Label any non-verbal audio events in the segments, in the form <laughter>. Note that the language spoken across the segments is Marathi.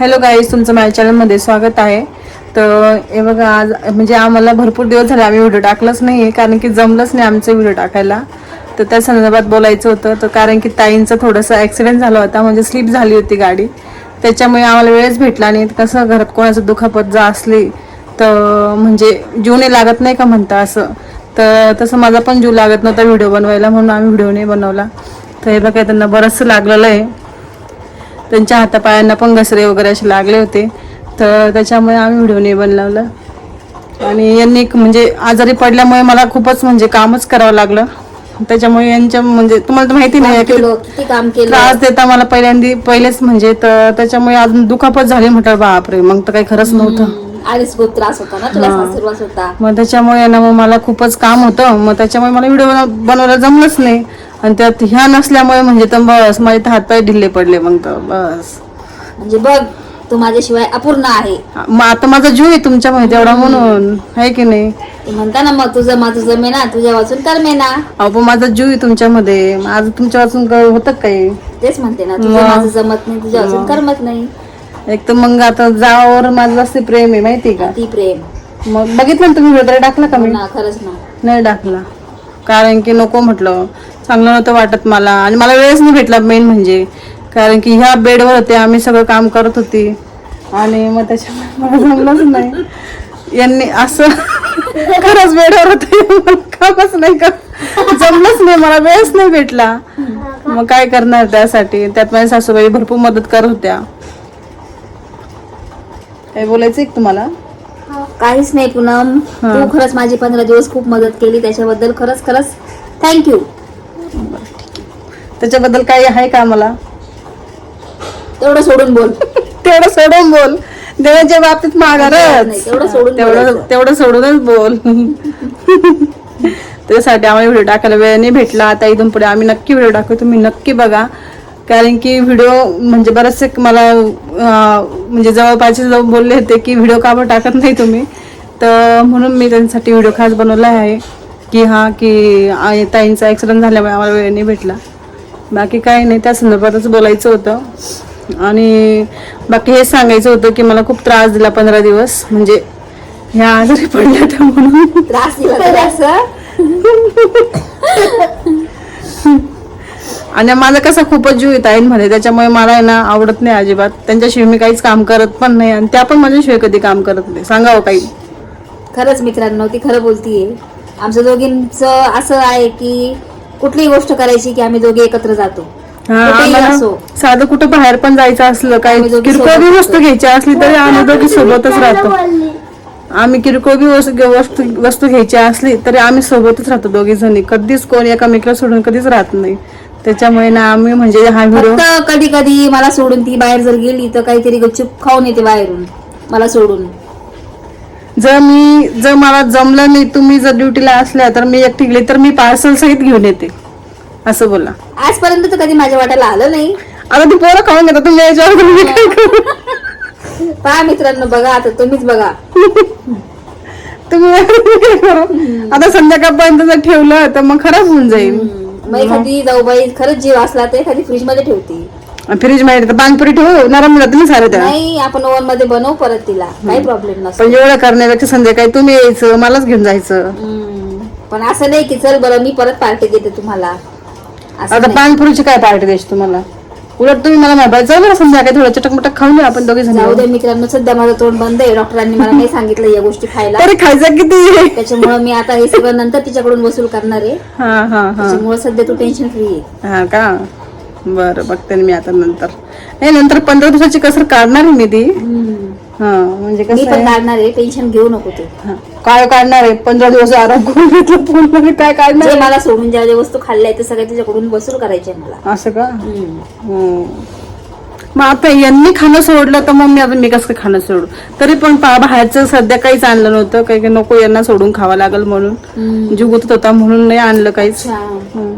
हॅलो गाईज तुमचं माझ्या चॅनलमध्ये स्वागत आहे. तर हे बघा आज म्हणजे आम्हाला भरपूर दिवस झाले आम्ही व्हिडिओ टाकलाच नाही आहे कारण की जमलंच नाही आमचे व्हिडिओ टाकायला. तर त्या संदर्भात बोलायचं होतं तर कारण की ताईंचा थोडासा ॲक्सिडेंट झाला होता म्हणजे स्लिप झाली होती गाडी. त्याच्यामुळे आम्हाला वेळच भेटला नाही. कसं घरात कोणाचं दुखापत जा असली तर म्हणजे जीव नाही लागत नाही का म्हणता असं. तर तसं माझा पण जीव लागत नव्हता व्हिडिओ बनवायला म्हणून आम्ही व्हिडिओ नाही बनवला. तर हे बघा त्यांना बरंचसं लागलेलं आहे. त्यांच्या हातापायांना पण घसरे वगैरे असे लागले होते. तर त्याच्यामुळे आम्ही व्हिडिओ नाही बनवला. आणि यांनी एक म्हणजे आजारी पडल्यामुळे मला खूपच म्हणजे कामच करावं लागलं. त्याच्यामुळे यांच्या म्हणजे तुम्हाला तर माहिती नाही त्रास देता मला पहिल्यांदी पहिलेच म्हणजे तर त्याच्यामुळे अजून दुखापत झाली म्हटलं बापरे मग तर काही खरंच नव्हतं. हम्म, आधीच खूप त्रास होता ना तुला सासरवास होता. मग त्याच्यामुळे मग मला खूपच काम होतं. मग त्याच्यामुळे मला व्हिडिओ बनवायला जमलंच नाही. आणि त्यात ह्या नसल्यामुळे म्हणजे तर बस माझे तर हातपाय ढिल्ले पडले मग तर बस. म्हणजे बघ तू माझ्याशिवाय अपूर्ण आहे. आता माझा जीव आहे तुमच्यामध्ये तेवढा म्हणून आहे की नाही? ते म्हणता ना मग तुझं माझं जमे ना तुझ्या वाचून कर्मे ना अहो पण माझा जीव आहे तुमच्यामध्ये. आज तुमच्या वाचून क- होतं का काही? तेच म्हणते ना तुझं मग. माझं जमत नाही तुझ्या वाचून करमत नाही. एक तर मग आता जावावर माझं जास्त प्रेम आहे माहिती का? ती प्रेम. मग बघितलं ना तुम्ही वगैरे टाकला का हो मी ना खरंच ना. नाही टाकला. कारण की नको म्हटलं. चांगलं नव्हतं वाटत मला. आणि मला वेळच नाही भेटला मेन म्हणजे. कारण की ह्या बेडवर होते आम्ही सगळं काम करत होती. आणि मग त्याच्यामुळे मला जमलंच नाही. यांनी असं <laughs> खरंच बेडवर होते कामच नाही का जमलंच नाही मला वेळच नाही भेटला. मग काय करणार त्यासाठी? त्यात माझ्या सासूबाई भरपूर मदत करत होत्या. काय बोलायचं एक तुम्हाला? काहीच नाही पूनम. तू खरंच माझी पंधरा दिवस खूप मदत केली त्याच्याबद्दल खरंच खरंच थँक्यू त्याच्याबद्दल काही आहे का मला तेवढं सोडून बोल. <laughs> तेवढं सोडून बोल. देवाच्या बाबतीत माघारच. नाही, तेवढं सोडून तेवढं. तेवढं सोडूनच बोल. <laughs> त्याच्यासाठी आम्हाला व्हिडिओ टाकायला वेळ नाही भेटला. आता इथून पुढे आम्ही नक्की व्हिडिओ टाकू तुम्ही नक्की बघा. कारण की व्हिडिओ म्हणजे बरेचसे मला म्हणजे जवळपासचे जवळ बोलले होते की व्हिडिओ का टाकत नाही तुम्ही? तर म्हणून मी त्यांच्यासाठी व्हिडिओ खास बनवला आहे. की हा की ताईंचा ॲक्सिडेंट झाल्यामुळे आम्हाला वेळ नाही भेटला. बाकी काही नाही त्या संदर्भातच बोलायचं होतं. आणि बाकी हे सांगायचं होतं की मला खूप त्रास दिला पंधरा दिवस म्हणजे ह्या आजारी पडल्या त्या म्हणून. त्रास दिला आणि माझा कसा खूपच जीव येत आईंमध्ये त्याच्यामुळे मला आहे ना आवडत नाही अजिबात. त्यांच्याशिवाय मी काहीच काम करत पण नाही आणि त्या पण माझ्याशिवाय कधी काम करत नाही. सांगावं काही? खरंच मित्रांनो ती खरं बोलतीये. आमच्या दोघींचं असं आहे की कुठलीही गोष्ट करायची की आम्ही दोघे एकत्र जातो. हा कुठेही आम्हाला असो. साधं कुठं बाहेर पण जायचं असलं आम्ही दोघी किरकोळ बी वस्तू घ्यायची असली तरी आम्ही दोघी सोबतच राहतो. आम्ही किरकोळ बी वस्तू वस्तू वस्तू घ्यायची असली तरी आम्ही सोबतच राहतो दोघी जणी. कधीच कोण एकामेकाला सोडून कधीच राहत नाही. त्याच्यामुळे ना आम्ही म्हणजे हा व्हिडिओ फक्त कधी कधी मला सोडून ती बाहेर जर गेली तर काहीतरी गपचूप खाऊन येते बाहेरून. मला सोडून. जर मी जर मला जमलं नाही तुम्ही जर ड्युटीला असल्या तर मी एकटी गेली तर मी पार्सल सहित घेऊन येते. असं बोला. आजपर्यंत तर कधी माझ्या वाट्याला आलं नाही. आता ती पोरं खाऊन घेतात तुम्ही याच्यावर तुम्ही काय करू? पहा मित्रांनो बघा आता तुम्हीच बघा. तुम्ही काय करू? आता संध्याकाळपर्यंत जर ठेवलं तर मग खराब होऊन जाईल. मग एखादी जाऊबाई खरंच जीव असला तर एखादी फ्रीजमध्ये ठेवते. फ्रीजमध्ये तर पानपुरी ठेवू नरम जात ना सारे त्या नाही आपण ओव्हनमध्ये बनवू परत तिला. काही प्रॉब्लेम नसतो. पण एवढं करण्यापेक्षा संध्याकाळी तुम्ही यायचं मलाच घेऊन जायचं. हम्म. पण असं नाही की चल बरं मी परत पार्टी देते तुम्हाला. असं आता नाही. पानपुरीची काय पार्टी द्यायची तुम्हाला? उलट तुम्ही मला म्हणायचं बरं संध्याकाळी थोडं चटक मटक खाऊन घेऊ आपण दोघे जाऊ दे मित्रांनो सध्या माझं तोंड बंद आहे. डॉक्टरांनी मला नाही सांगितलं या गोष्टी खायला. तरी खायचं किती? त्याच्यामुळे मी आता हे सगळं नंतर तिच्याकडून वसूल करणार आहे. हा हा हा. त्याच्यामुळे सध्या तू टेन्शन फ्री आहे. हा का? बरं बघते ना मी आता नंतर. नाही नंतर पंधरा दिवसाची कसर काढणार आहे मी ती. हा म्हणजे मी कसं पण आहे? काढणार आहे टेन्शन घेऊ नको तू. हा. काय काढणार आहे? पंधरा दिवस आराम करून घेतलं पूर्ण मी काय काढणार जे आहे? मला सोडून ज्या ज्या वस्तू खाल्ल्या ते सगळ्या तिच्याकडून वसूल करायचे मला. असं का? हम्म. हम्म. मग आता यांनी खाणं सोडलं तर मग मी आता मी कसं काय खाणं सोडू? तरी पण पा बाहेरचं सध्या काहीच आणलं नव्हतं. काही काही नको यांना सोडून खावं लागल म्हणून. जीव गुतत होता म्हणून नाही आणलं काहीच. अच्छा. हम्म.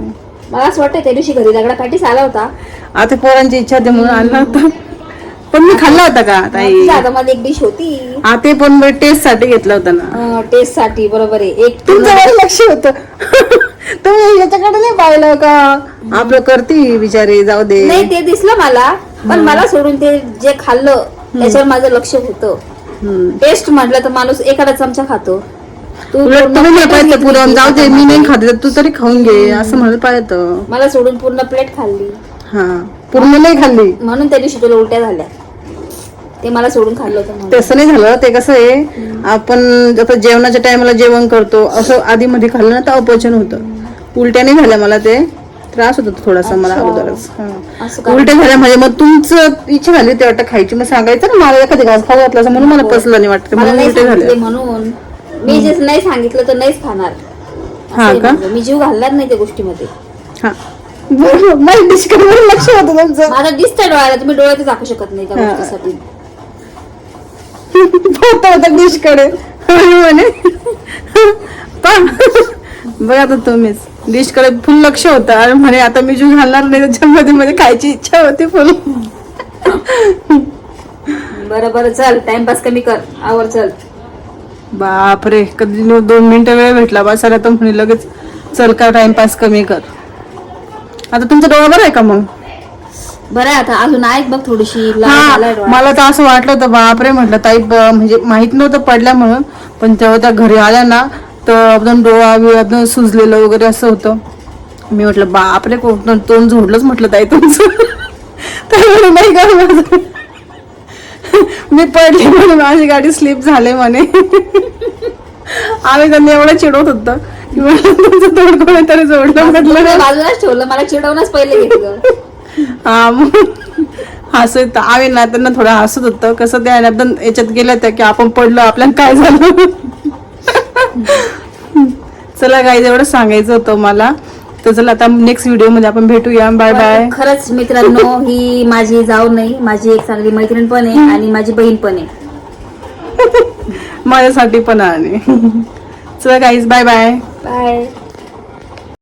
मला असं वाटतं त्या दिवशी घरी दगडा पॅटीस आला होता. आता पोरांची इच्छा होती म्हणून आणलं होतं. पण मी खाल्ला होता का ताई? तुझ्या हातामध्ये एक डिश होती. हा ते पण टेस्टसाठी घेतलं होतं ना. टेस्टसाठी बरोबर आहे. एक तुमचं लक्ष होत. <laughs> तुम्ही याच्याकडे नाही पाहिलं का? आपलं करती बिचारी जाऊ दे. नाही ते दिसलं मला पण मला सोडून ते जे खाल्लं त्याच्यावर माझं लक्ष होतं. हम्म. टेस्ट म्हटलं तर माणूस एखादा चमचा खातो. उलट तुम्ही पाहिजे पुरण जाऊ दे मी नाही. खाते. तू तरी खाऊन घे असं म्हणलं पाहिजे. मला सोडून पूर्ण प्लेट खाल्ली. हा. पूर्ण नाही खाल्ली. म्हणून त्या दिवशी तुला उलट्या झाल्या. ते मला सोडून खाल्लं होतं. तसं नाही झालं. ते कसं आहे आपण आता जेवणाच्या टायमाला जेवण करतो. असं आधी मध्ये खाल्लं ना तर अपचन होतं. उलट्या नाही झाल्या मला ते. त्रास होत थोडासा मला. अगोदरच. हा. उलट्या झाल्या म्हणजे मग तुमचं इच्छा झाली ते वाटतं खायची. मग सांगायचं ना मला एखादी घास खाऊ घातला म्हणून मला पसलं नाही वाटतं. म्हणून सांगितले झाल्या. म्हणून. मी जे नाही सांगितलं तर नाहीच खाणार. असं हा आहे का? माझं. मी जीव घालणार नाही त्या गोष्टीमध्ये. हा. बरं, माझ्या डिशकडे लक्ष होतं तुमचं. माझं दिसतंय डोळ्याला तुम्ही डोळ्यात दाखवू शकत नाही त्या हा. गोष्टीसाठी. होता होता डिशकडे म्हणे. पहा. बघा आता तुम्हीच. डिशकडे फुल लक्ष होतं. आणि म्हणे आता मी जीव घालणार नाही त्याच्यामध्ये मध्ये खायची इच्छा होती फुल. बरं बरं चल टाइमपास कमी कर. आवर चल. बापरे कधी दोन मिनिटं वेळ भेटला बसायला तर म्हणे लगेच चल का टाइमपास कमी कर. आता तुमचा डोळा बरा आहे का मग? बरं आहे आता अजून आहेत बघ थोडीशी. मला तर असं वाटलं होतं बापरे म्हटलं ताई ब- म्हणजे माहीत नव्हतं पडल्या म्हणून पण तेव्हा त्या घरी आल्या ना तर एकदम डोळा बिळा सुजलेलं वगैरे असं होतं. मी म्हटलं बापरे कोण तोंड झोडलंच म्हटलं ताई तुमचं. <laughs> नाही का मी पडली म्हणे माझी गाडी स्लिप झाले म्हणे. आम्ही त्यांनी एवढं चिडवत होतं की म्हटलं तुमचं तोंड कोणीतरी जोडलं म्हटलं. बाजूलाच ठेवलं मला चिडवणंच पहिले घेतलं. हा मग हसत आम्ही ना त्यांना थोडं हसत होतं. कसं त्या एकदम याच्यात गेल्या त्या की आपण पडलो आपल्याला काय झालं? चला गाईज एवढं सांगायचं होतं मला. तर चला आता नेक्स्ट व्हिडिओमध्ये आपण भेटूया. बाय बाय खरंच मित्रांनो ही माझी जाऊ नाही माझी एक चांगली मैत्रीण पण आहे आणि माझी बहीण पण आहे. <laughs> माझ्यासाठी पण आणि <laughs> चला गाईज बाय बाय बाय